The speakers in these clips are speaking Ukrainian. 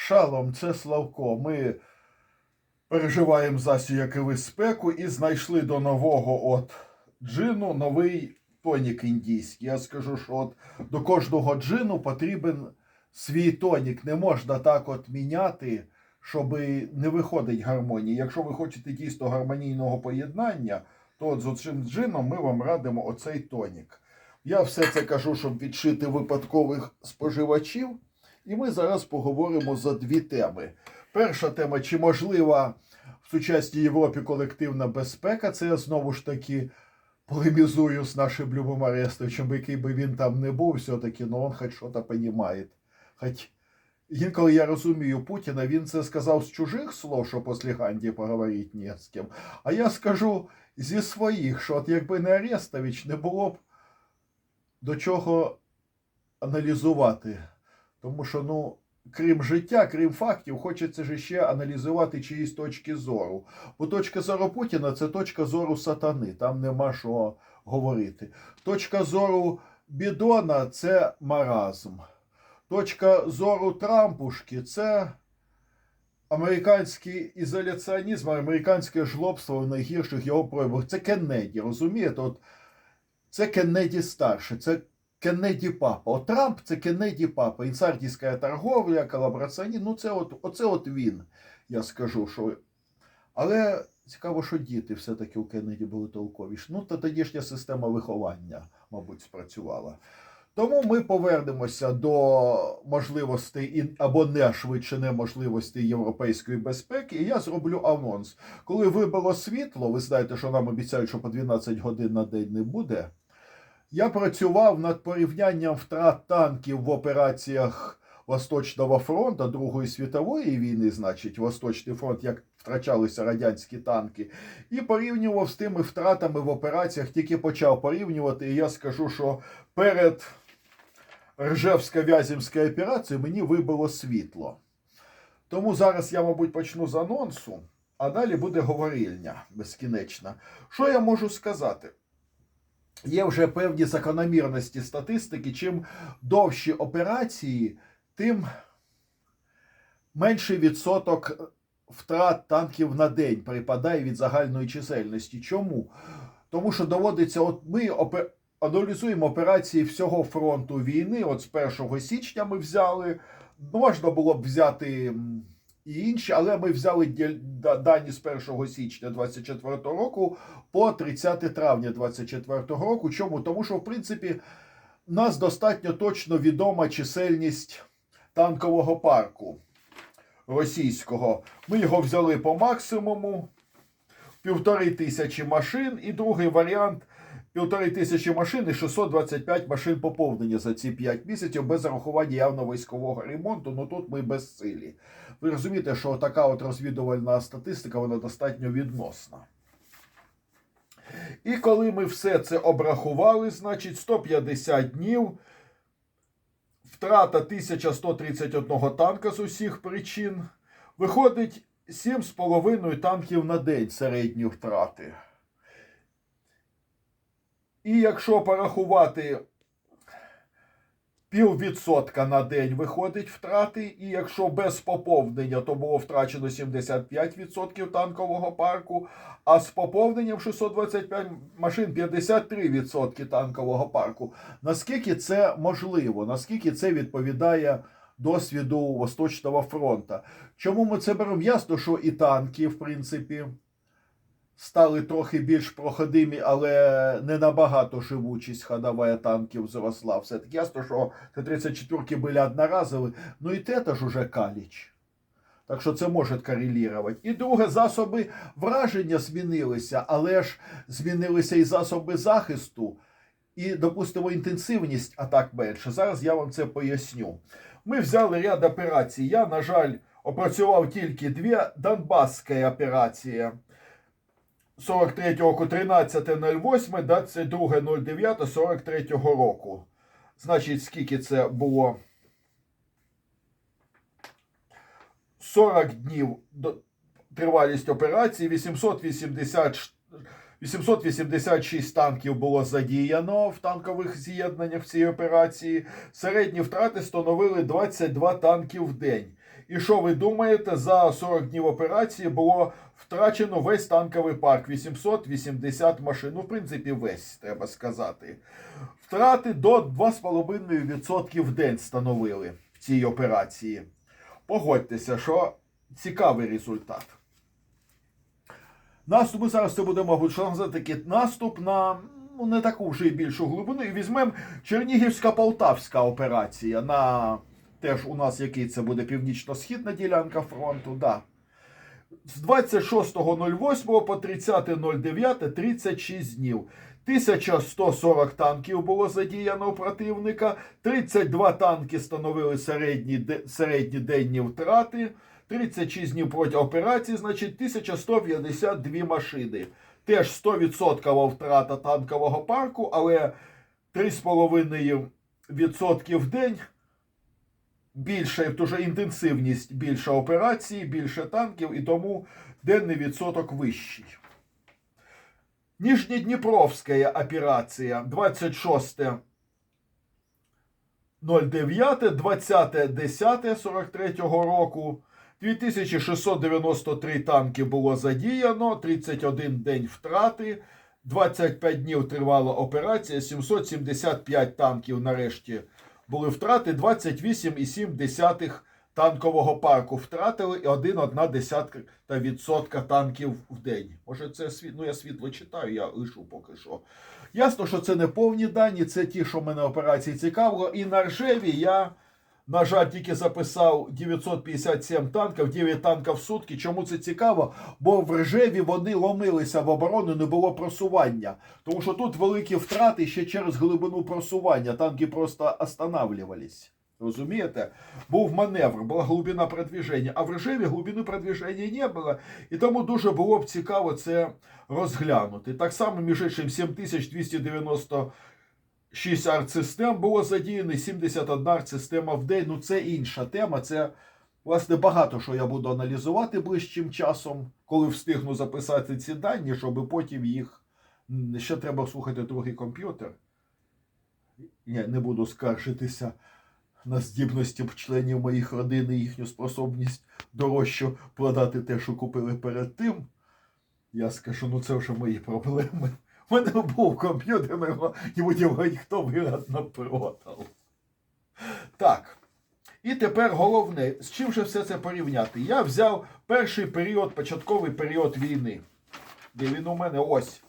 Шалом, це Славко. Ми переживаємо засіяки спеку і знайшли до нового от джину новий тонік індійський. Я скажу, що от до кожного джину потрібен свій тонік. Не можна так от міняти, щоб не виходить гармонії. Якщо ви хочете дійсно гармонійного поєднання, то от з цим джином ми вам радимо оцей тонік. Я все це кажу, щоб відшити випадкових споживачів. І ми зараз поговоримо за дві теми. Перша тема: чи можлива в сучасній Європі колективна безпека? Це я знову ж таки полемізую з нашим Любом Арестовичем, який би він там не був, все-таки, ну він хоч щось розуміє. Хоч інколи я розумію Путіна, він це сказав з чужих слов, що після Ганді поговорити не з ким. А я скажу зі своїх, що от якби не Арестович, не було б до чого аналізувати. Тому що, ну, крім життя, крім фактів, хочеться ж ще аналізувати чиїсь точки зору. Бо точка зору Путіна це точка зору сатани, там нема що говорити. Точка зору Бідона це маразм. Точка зору Трампушки це американський ізоляціонізм, американське жлобство в найгірших його проявах. Це Кеннеді, розумієте? От це Кеннеді старший, це Кеннеді папа. От Трамп це Кеннеді папа. Інсардівська торговля, колабораціонізм. Ну, це от, оце от він, я скажу. що... Але цікаво, що діти все-таки у Кеннеді були толковіші. Ну, та тодішня система виховання, мабуть, спрацювала. Тому ми повернемося до можливостей або не швидше неможливостей європейської безпеки. І я зроблю анонс. Коли вибило світло, ви знаєте, що нам обіцяють, що по 12 годин на день не буде. Я працював над порівнянням втрат танків в операціях Восточного фронту Другої світової війни, значить, Восточний фронт, як втрачалися радянські танки, і порівнював з тими втратами в операціях, тільки почав порівнювати. І я скажу, що перед Ржевсько-Вяземською операцією мені вибило світло. Тому зараз я, мабуть, почну з анонсу, а далі буде говорильня безкінечна. Що я можу сказати? Є вже певні закономірності статистики. Чим довші операції, тим менший відсоток втрат танків на день припадає від загальної чисельності. Чому? Тому що доводиться, от ми опе- аналізуємо операції всього фронту війни. От з 1 січня ми взяли. Можна було б взяти і інші, але ми взяли дані з 1 січня 24 року по 30 травня 24 року. Чому? Тому що, в принципі, нас достатньо точно відома чисельність танкового парку російського. Ми його взяли по максимуму півтори тисячі машин, і другий варіант півтори тисячі машин і 625 машин поповнення за ці 5 місяців без зарахування явно військового ремонту. Ну тут ми безсилі. Ви розумієте, що така от розвідувальна статистика вона достатньо відносна. І коли ми все це обрахували, значить 150 днів, втрата 1131 танка з усіх причин, виходить 7,5 танків на день середні втрати. І якщо порахувати піввідсотка на день виходить втрати, і якщо без поповнення, то було втрачено 75% танкового парку, а з поповненням 625 машин 53% танкового парку. Наскільки це можливо? Наскільки це відповідає досвіду Восточного фронту? Чому ми це беремо? Ясно, що і танки, в принципі, стали трохи більш проходимі, але не набагато живучість ходова танків зросла. Все таки ясно, що Т-34 були одноразові, ну і те ж уже каліч. Так що це може корелірувати. І друге, засоби враження змінилися, але ж змінилися і засоби захисту, і, допустимо, інтенсивність атак менше. Зараз я вам це поясню. Ми взяли ряд операцій. Я, на жаль, опрацював тільки дві Донбасська операція. 43 року 13.08, 22.09 43 року. Значить, скільки це було? 40 днів тривалість операції, 880, 886 танків було задіяно в танкових з'єднаннях в цій операції. Середні втрати становили 22 танки в день. І що ви думаєте, за 40 днів операції було втрачено весь танковий парк 880 машин. Ну, в принципі, весь, треба сказати. Втрати до 2,5% в день становили в цій операції. Погодьтеся, що цікавий результат. Наступ ми зараз це буде, мабуть, що називати такий наступ на ну, не таку вже й більшу глибину. І візьмемо Чернігівська Полтавська операція. На теж у нас який це буде північно-східна ділянка фронту. Да. З 26.08 по 30.09 36 днів. 1140 танків було задіяно у противника, 32 танки становили середні, середні втрати, 36 днів проти операції, значить 1152 машини. Теж 100% втрата танкового парку, але 3,5% в день. Більша дуже інтенсивність, більша операцій, більше танків, і тому денний відсоток вищий. Нижнедніпровська операція 26 09, 20 10 43 року. 2693 танки було задіяно, 31 день втрати, 25 днів тривала операція, 775 танків нарешті були втрати, 28,7 танкового парку втратили і 1,1 відсотка танків в день. Може, це ну, я світло читаю, я лишу поки що. Ясно, що це не повні дані, це ті, що мене операції цікавило. І на Ржеві я, на жаль, тільки записав 957 танків, 9 танків в сутки. Чому це цікаво? Бо в Ржеві вони ломилися в оборону, не було просування. Тому що тут великі втрати ще через глибину просування. Танки просто останавливались. Розумієте? Був маневр, була глибина продвіження, а в режимі глибини продвіження не було. І тому дуже було б цікаво це розглянути. Так само, між іншим, 7296 артсистем було задіяно, і 71 артсистема в день. Ну це інша тема. Це, власне, багато що я буду аналізувати ближчим часом, коли встигну записати ці дані, щоб потім їх. Ще треба слухати другий комп'ютер. Я не буду скаржитися на здібності членів моїх родин і їхню способність дорожче продати те, що купили перед тим. Я скажу, ну це вже мої проблеми. У мене був комп'ютер, його його ніхто вигадно продав. Так. І тепер головне, з чим же все це порівняти? Я взяв перший період, початковий період війни. Де він у мене ось.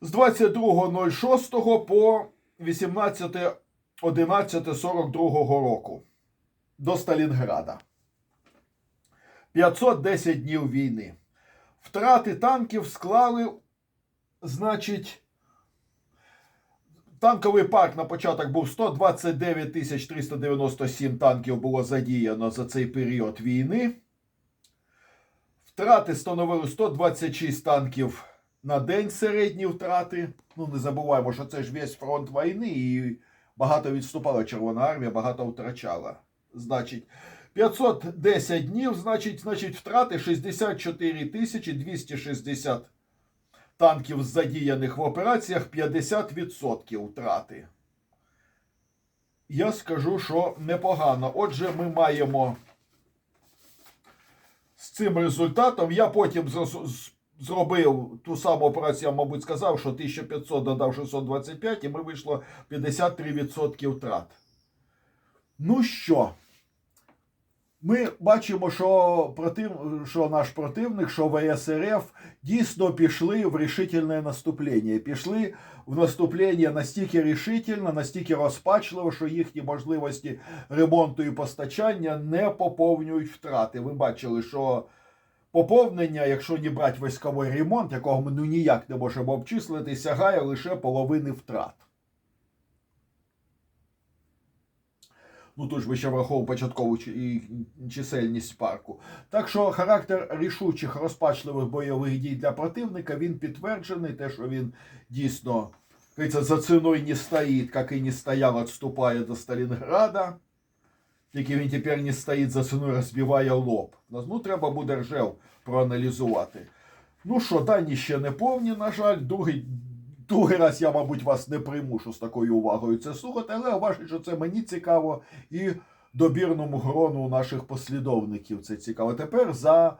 З 22.06 по 18 11.42 року до Сталінграда. 510 днів війни. Втрати танків склали, значить, танковий парк на початок був 129 397 танків було задіяно за цей період війни. Втрати становили 126 танків на день середні втрати. Ну, не забуваємо, що це ж весь фронт війни і багато відступала Червона армія, багато втрачала. Значить, 510 днів, значить, значить, втрати 64 тисячі 260 танків задіяних в операціях, 50% втрати. Я скажу, що непогано. Отже, ми маємо з цим результатом. Я потім зробив ту саму операцію, я, мабуть, сказав, що 1500 додав 625, і ми вийшло 53% втрат. Ну що? Ми бачимо, що, против... що наш противник, що ВСРФ дійсно пішли в рішительне наступлення. Пішли в наступлення настільки рішительно, настільки розпачливо, що їхні можливості ремонту і постачання не поповнюють втрати. Ви бачили, що поповнення, якщо не брати військовий ремонт, якого ми ну ніяк не можемо обчислити, сягає лише половини втрат. Ну тут ж ми ще враховуємо початкову чисельність парку. Так що характер рішучих розпачливих бойових дій для противника він підтверджений, те, що він дійсно за ціною не стоїть, як і не стояв, відступає до Сталінграда. Тільки він тепер не стоїть за ціною, розбиває лоб. Ну, треба буде ржев проаналізувати. Ну що, дані ще не повні, на жаль. Другий, другий раз я, мабуть, вас не примушу з такою увагою це слухати, але вважаю, що це мені цікаво і добірному грону наших послідовників. Це цікаво. Тепер за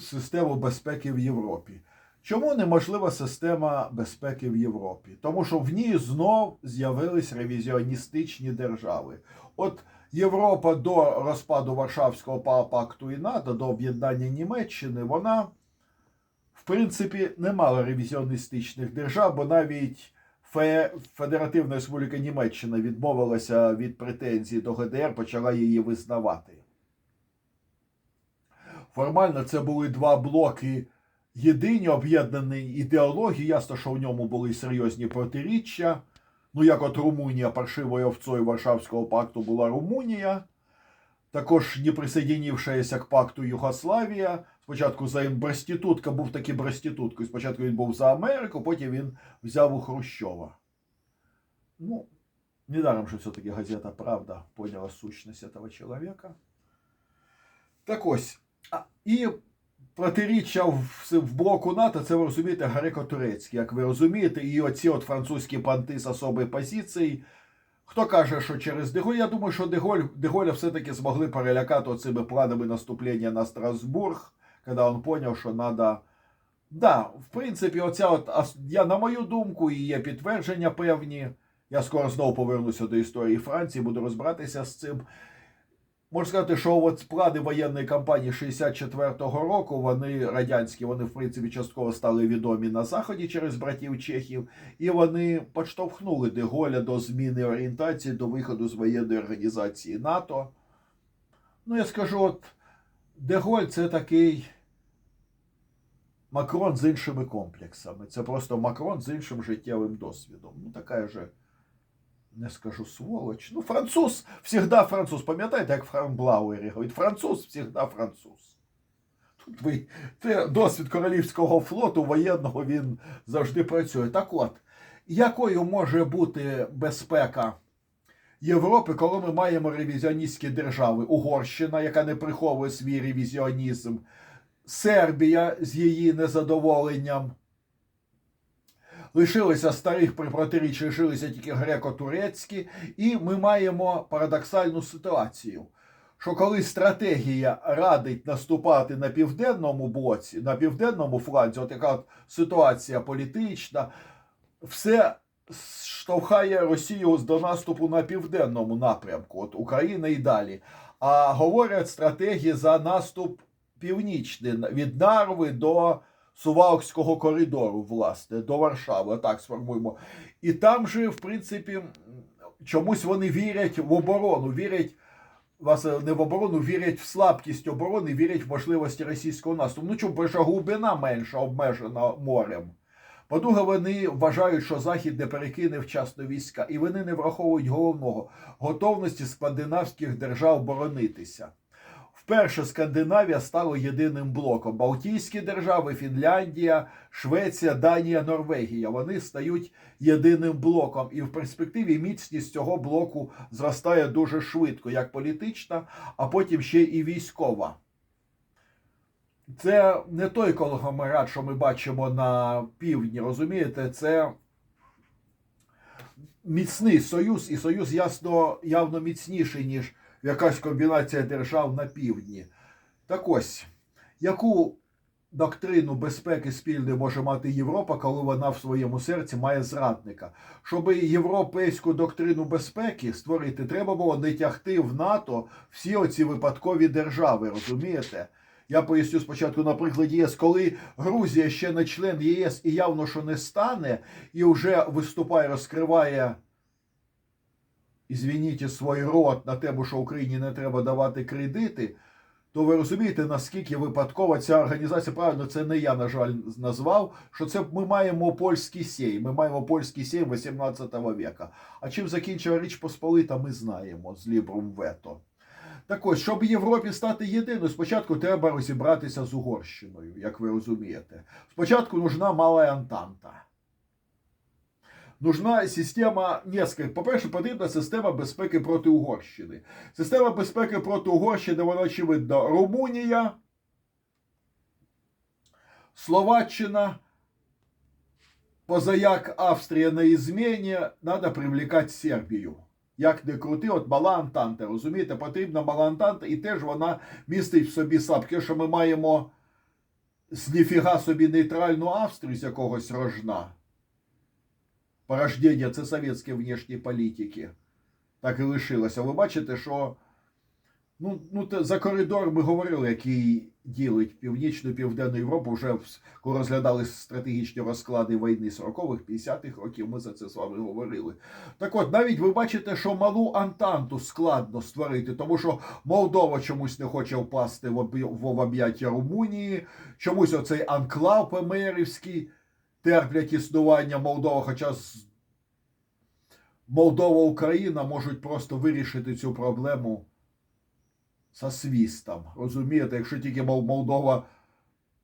систему безпеки в Європі. Чому неможлива система безпеки в Європі? Тому що в ній знов з'явились ревізіоністичні держави. От Європа до розпаду Варшавського пакту і НАТО, до об'єднання Німеччини, вона, принципі, не мала ревізіоністичних держав, бо навіть Фе- Федеративна Республіка Німеччина відмовилася від претензій до ГДР, почала її визнавати. Формально це були два блоки єдині, об'єднані ідеології. Ясно, що в ньому були серйозні протиріччя. Ну, як от Румунія паршивою овцою Варшавського пакту була Румунія. Також не присоединившаяся к пакту Югославія. Спочатку за Брестітутка був таки Брестітуткою. Спочатку він був за Америку, потім він взяв у Хрущова. Ну, недаром, що все-таки газета Правда поняла сущность этого человека. Так ось. І протиріччя в, блоку НАТО, це ви розумієте, греко-турецькі, як ви розумієте, і оці от французькі понти з особої позиції. Хто каже, що через Деголь? Я думаю, що Деголь, Деголя все-таки змогли перелякати цими планами наступлення на Страсбург, коли він зрозумів, що треба. Да, в принципі, оця от, я, на мою думку, і є підтвердження певні. Я скоро знову повернуся до історії Франції, буду розбиратися з цим. Можу сказати, що от плани воєнної кампанії 64-го року, вони радянські, вони в принципі частково стали відомі на заході через братів Чехів, і вони підштовхнули Деголя до зміни орієнтації, до виходу з воєнної організації НАТО. Ну, я скажу, от Деголь це такий Макрон з іншими комплексами. Це просто Макрон з іншим життєвим досвідом. Ну, така же не скажу сволоч. Ну, француз всегда француз. Пам'ятаєте, як Франк Блауері говорить, француз всегда француз. Тут ви, це досвід Королівського флоту воєнного він завжди працює. Так от, якою може бути безпека Європи, коли ми маємо ревізіоністські держави? Угорщина, яка не приховує свій ревізіонізм, Сербія з її незадоволенням. Лишилися старих при лишилися тільки греко-турецькі, і ми маємо парадоксальну ситуацію. Що коли стратегія радить наступати на південному боці, на південному фланзі, от яка ситуація політична, все штовхає Росію до наступу на південному напрямку, от Україна і далі. А говорять стратегії за наступ північний від Нарви до Сувалкського коридору, власне, до Варшави. Отак сформуємо. І там же, в принципі, чомусь вони вірять в оборону, вірять. Власне, не в оборону, вірять в слабкість оборони, вірять в можливості російського наступу. Ну чому, що глибина менша обмежена морем. По-друге, вони вважають, що Захід не перекине вчасно війська, і вони не враховують головного готовності скандинавських держав боронитися. Вперше Скандинавія стала єдиним блоком. Балтійські держави, Фінляндія, Швеція, Данія, Норвегія. Вони стають єдиним блоком. І в перспективі міцність цього блоку зростає дуже швидко, як політична, а потім ще і військова. Це не той конгломерат, що ми бачимо на півдні, розумієте? Це міцний союз, і союз ясно, явно міцніший, ніж якась комбінація держав на півдні. Так ось, яку доктрину безпеки спільної може мати Європа, коли вона в своєму серці має зрадника? Щоб європейську доктрину безпеки створити, треба було не тягти в НАТО всі оці випадкові держави, розумієте? Я поясню спочатку на прикладі ЄС, коли Грузія ще не член ЄС і явно що не стане, і вже виступає, розкриває, ізвініть, свій рот на тему, що Україні не треба давати кредити, то ви розумієте, наскільки випадкова ця організація, правильно, це не я, на жаль, назвав, що це ми маємо польський сей, ми маємо польський сей 18 века. А чим закінчила Річ Посполита, ми знаємо з Лібрум Вето. Так ось, щоб Європі стати єдиною, спочатку треба розібратися з Угорщиною, як ви розумієте. Спочатку нужна мала Антанта. Нужна система несколько. По-перше, потрібна система безпеки проти Угорщини. Система безпеки проти Угорщини, вона очевидно, Румунія, Словаччина, позаяк Австрія на измене, надо привлекать Сербію. Як не крути, от мала Антанта, розумієте, потрібна мала Антанта, і теж вона містить в собі слабке, що ми маємо з ніфіга собі нейтральну Австрію з якогось рожна. Порождення це совєтські внішні політики. Так і лишилося. Ви бачите, що ну, ну, за коридор ми говорили, який ділить Північну Південну Європу, вже коли розглядали стратегічні розклади війни 40-х, 50-х років, ми за це з вами говорили. Так от, навіть ви бачите, що малу Антанту складно створити, тому що Молдова чомусь не хоче впасти в об'я- в об'яття Румунії, чомусь оцей анклав ПМРівський терплять існування Молдова, хоча Молдова, Україна можуть просто вирішити цю проблему со свістом. Розумієте, якщо тільки Молдова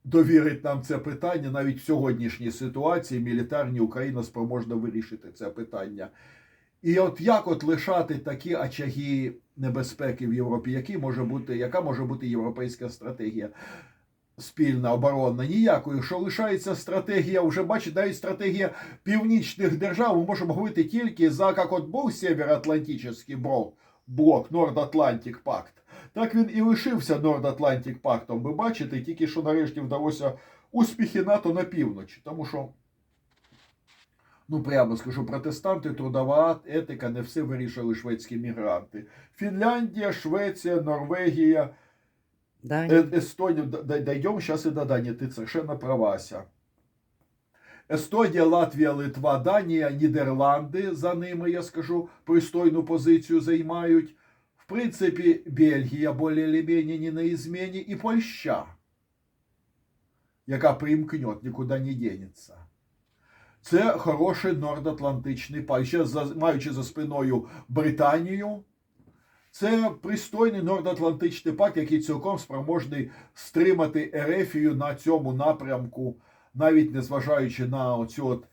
довірить нам це питання, навіть в сьогоднішній ситуації мілітарні Україна спроможна вирішити це питання. І от як от лишати такі очаги небезпеки в Європі, які може бути, яка може бути європейська стратегія? Спільна оборонна ніякої, що лишається стратегія, вже бачите, навіть стратегія північних держав. Ми можемо говорити тільки за як от був Сєвєроатлантичний блок, блок Норд-Атлантик Пакт. Так він і лишився Норд-Атлантик Пактом. Ви бачите, тільки що нарешті вдалося успіхи НАТО на півночі. Тому що, ну прямо скажу, протестанти, трудова етика не все вирішили шведські мігранти. Фінляндія, Швеція, Норвегія. Данія. Э, Эстонию, д- д- дойдем сейчас и до Дании, ты совершенно правася. Естонія, Латвія, Литва, Данія, Нідерланди за ними, я скажу, пристойну позицію займають. В принципі, Бельгія більш-менш не на ізміні, і Польща, яка примкнет, нікуди не денеться. Це хороший нордатлантичний пай. Ще за, маючи за спиною Британію, це пристойний Нордатлантичний пакт, який цілком спроможний стримати Ерефію на цьому напрямку, навіть незважаючи на оцю от,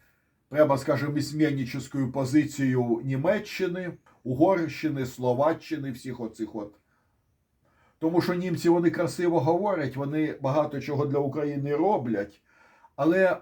прямо скажемо, ісменническу позицію Німеччини, Угорщини, Словаччини, всіх оцих от. Тому що німці вони красиво говорять, вони багато чого для України роблять, але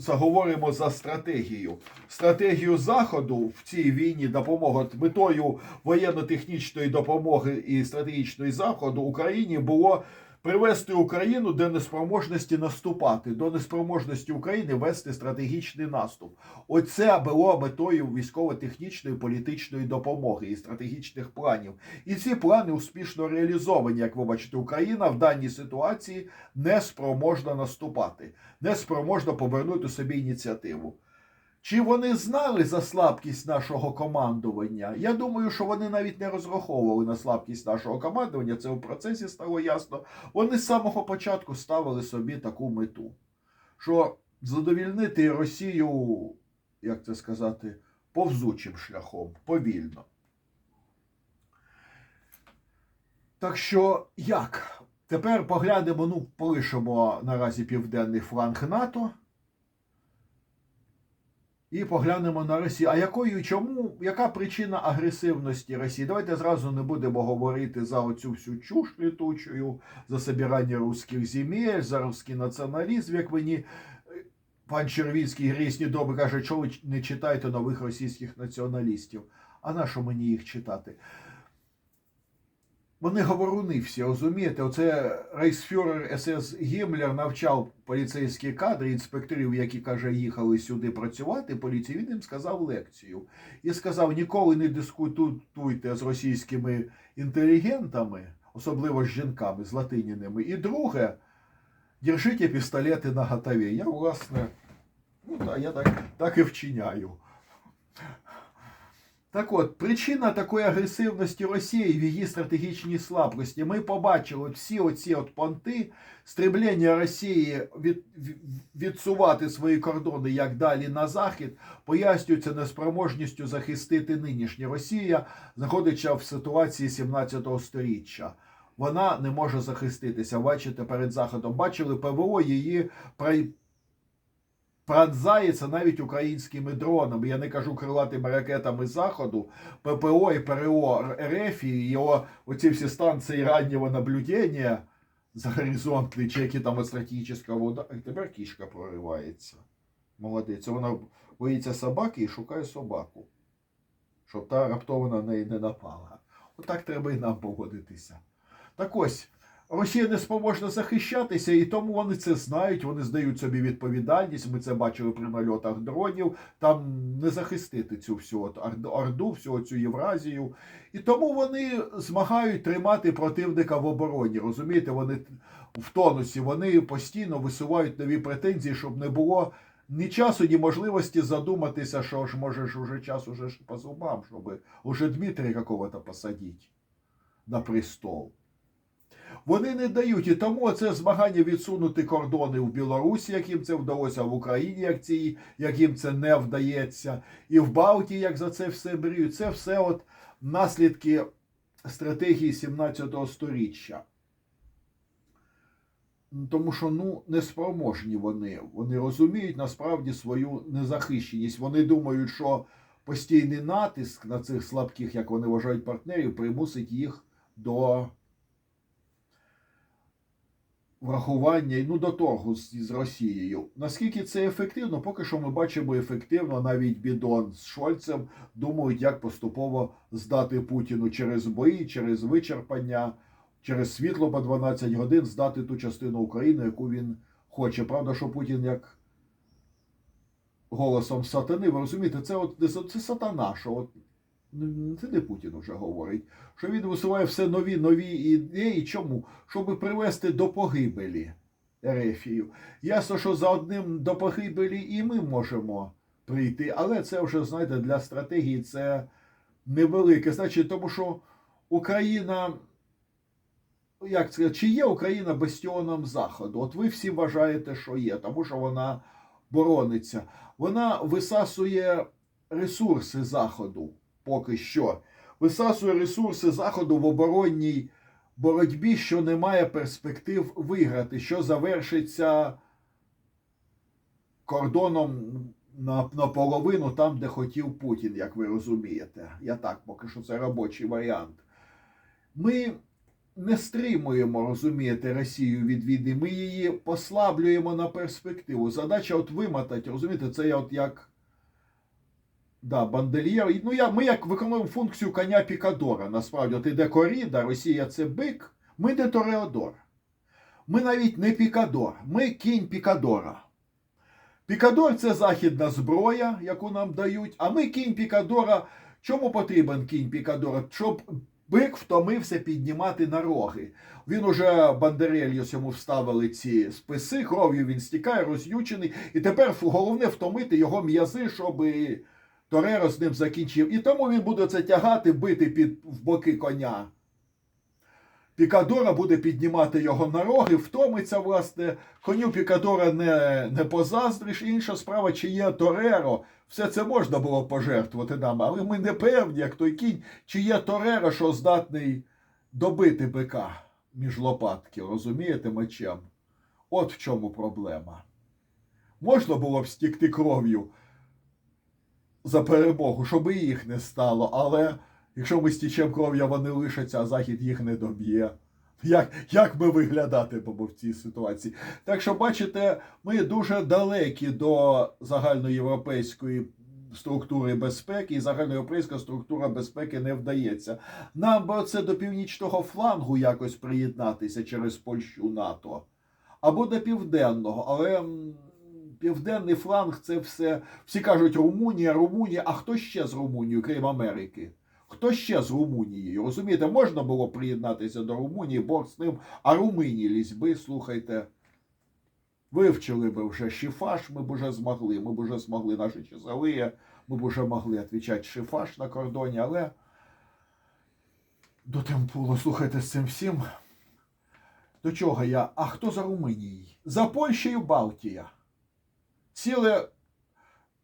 заговоримо за стратегію. Стратегію Заходу в цій війні допомога метою воєнно-технічної допомоги і стратегічної заходу Україні було привести Україну до неспроможності наступати, до неспроможності України вести стратегічний наступ. Оце було метою військово-технічної політичної допомоги і стратегічних планів. І ці плани успішно реалізовані. Як ви бачите, Україна в даній ситуації не спроможна наступати, не спроможна повернути собі ініціативу. Чи вони знали за слабкість нашого командування? Я думаю, що вони навіть не розраховували на слабкість нашого командування. Це в процесі стало ясно. Вони з самого початку ставили собі таку мету, що задовільнити Росію, як це сказати, повзучим шляхом, повільно. Так що як? Тепер поглянемо, ну, полишимо наразі південний фланг НАТО. І поглянемо на Росію. А якою чому, яка причина агресивності Росії? Давайте зразу не будемо говорити за оцю всю чуш літучою, за собирання русських земель, за русський націоналізм, як мені е, пан Червінський грісні доби каже, чого ви не читаєте нових російських націоналістів. А на що мені їх читати? Вони говоруни всі, розумієте? Оце рейхсфюрер СС Гіммлер навчав поліцейські кадри, інспекторів, які каже, їхали сюди працювати. Поліції він їм сказав лекцію і сказав: ніколи не дискутуйте з російськими інтелігентами, особливо з жінками, з латиніними. І друге, держите пістолети на готові. Я, власне, ну так, я так, так і вчиняю. Так от, причина такої агресивності Росії в її стратегічній слабкості. Ми побачили всі оці от понти, стремлення Росії від, від- відсувати свої кордони як далі на захід, пояснюється неспроможністю захистити нинішнє. Росія знаходиться в ситуації 17 століття. Вона не може захиститися. Бачите, перед заходом бачили ПВО її пронзається навіть українськими дронами. Я не кажу крилатими ракетами заходу, ППО і ПРО РФ і його оці всі станції раннього наблюдення за горизонтний, чи які там стратегічного удара. І тепер кішка проривається. Молодець. Вона боїться собаки і шукає собаку. щоб та раптово на неї не напала. Отак треба і нам поводитися. Так ось, Росія не спроможна захищатися, і тому вони це знають, вони здають собі відповідальність. Ми це бачили при нальотах дронів. Там не захистити цю всю от Орду, всю цю Євразію. І тому вони змагають тримати противника в обороні. Розумієте, вони в тонусі, вони постійно висувають нові претензії, щоб не було ні часу, ні можливості задуматися, що ж може ж уже час уже по зубам, щоб уже Дмитрія какого-то посадити на престол. Вони не дають, і тому це змагання відсунути кордони в Білорусі, як їм це вдалося в Україні, як, ці, як це не вдається, і в Балтії, як за це все мріють. Це все от наслідки стратегії 17 сторіччя. Тому що ну неспроможні вони. Вони розуміють насправді свою незахищеність. Вони думають, що постійний натиск на цих слабких, як вони вважають, партнерів, примусить їх до врахування ну, до торгу з, з Росією. Наскільки це ефективно, поки що ми бачимо ефективно, навіть Бідон з Шольцем думають, як поступово здати Путіну через бої, через вичерпання, через світло по 12 годин здати ту частину України, яку він хоче. Правда, що Путін як голосом сатани, ви розумієте, це от це, сатана, що от це не Путін вже говорить, що він висуває все нові нові ідеї. Чому? Щоб привести до погибелі Ерефію. Ясно, що за одним до погибелі і ми можемо прийти, але це вже, знаєте, для стратегії це невелике. Значить, тому що Україна. Як це, чи є Україна бастіоном Заходу? От ви всі вважаєте, що є, тому що вона борониться. Вона висасує ресурси Заходу поки що. Висасує ресурси Заходу в оборонній боротьбі, що не має перспектив виграти, що завершиться кордоном на, наполовину там, де хотів Путін, як ви розумієте. Я так, поки що це робочий варіант. Ми не стримуємо, розумієте, Росію від війни, ми її послаблюємо на перспективу. Задача от вимотати, розумієте, це я от як. Да, бандельєр. Ну, я, ми як виконуємо функцію коня Пікадора. Насправді, от іде коріда, Росія це бик, ми не Тореодор. Ми навіть не Пікадор, ми кінь Пікадора. Пікадор це західна зброя, яку нам дають, а ми кінь Пікадора. Чому потрібен кінь Пікадора? Щоб бик втомився піднімати на роги. Він уже Бандерельос йому вставили ці списи, кров'ю він стікає, роз'ючений. І тепер головне втомити його м'язи, щоб Тореро з ним закінчив. І тому він буде це тягати, бити під в боки коня. Пікадора буде піднімати його на роги, втомиться, власне, коню Пікадора не, не позаздриш. Інша справа, чи є Тореро. Все це можна було пожертвувати нам, але ми не певні, як той кінь, чи є Тореро, що здатний добити бика між лопатків, розумієте, мечем? От в чому проблема. Можна було б стікти кров'ю за перемогу, щоб і їх не стало, але якщо ми стічемо кров'я, вони лишаться, а Захід їх не доб'є. Як, як ми виглядатимемо в цій ситуації? Так що, бачите, ми дуже далекі до загальноєвропейської структури безпеки, і загальноєвропейська структура безпеки не вдається. Нам би це до північного флангу якось приєднатися через Польщу НАТО або до південного, але південний фланг це все. Всі кажуть Румунія, Румунія. А хто ще з Румунією, крім Америки? Хто ще з Румунією? Розумієте, можна було приєднатися до Румунії, Бог з ним, а Румунії лізьби, слухайте. Вивчили би вже шифаш, ми б уже змогли. Ми б уже змогли наші часові, ми б уже могли відповідати шифаш на кордоні, але до темпулу, слухайте, з цим всім. До чого я? А хто за Румунією? За Польщею Балтія. Ціле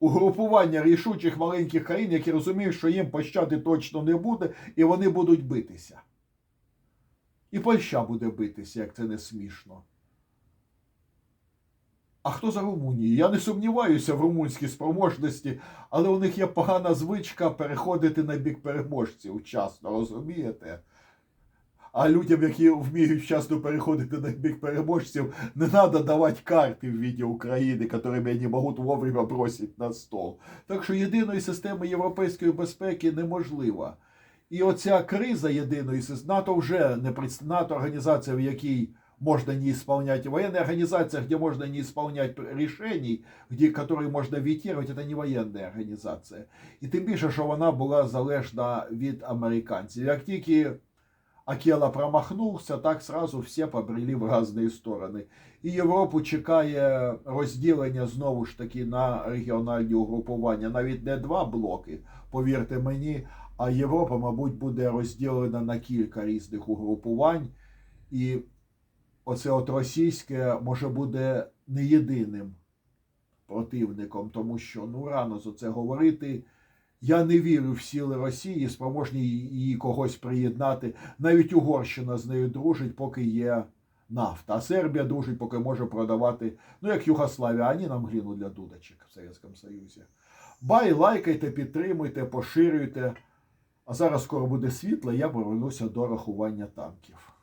угрупування рішучих маленьких країн, які розуміють, що їм пощади точно не буде, і вони будуть битися. І Польща буде битися, як це не смішно. А хто за Румунію? Я не сумніваюся в румунській спроможності, але у них є погана звичка переходити на бік переможців вчасно, розумієте? А людям, які вміють вчасно переходити на бік переможців, не треба давати карти в віді України, якими вони можуть вовремя бросити на стол. Так що єдиної системи європейської безпеки неможлива. І оця криза єдиної системи, НАТО вже не НАТО організація, в якій можно не исполнять, военная организация, где можно не исполнять решений, где, которые можно вітірувати, это не воєнна організація. І тим більше, що вона була залежна від американців. Як тільки Акела промахнувся, так сразу всі побрели в різні сторони. І Європу чекає розділення знову ж таки на регіональні угрупування, навіть не два блоки, повірте мені, а Європа, мабуть, буде розділена на кілька різних угрупувань. І оце от російське може буде не єдиним противником, тому що ну рано за це говорити. Я не вірю в сили Росії, спроможні її когось приєднати. Навіть Угорщина з нею дружить, поки є нафта. А Сербія дружить, поки може продавати, ну як Югославія, а вони нам гліну для дудочок в Совєтському Союзі. Бай, лайкайте, підтримуйте, поширюйте. А зараз скоро буде світло, я повернуся до рахування танків.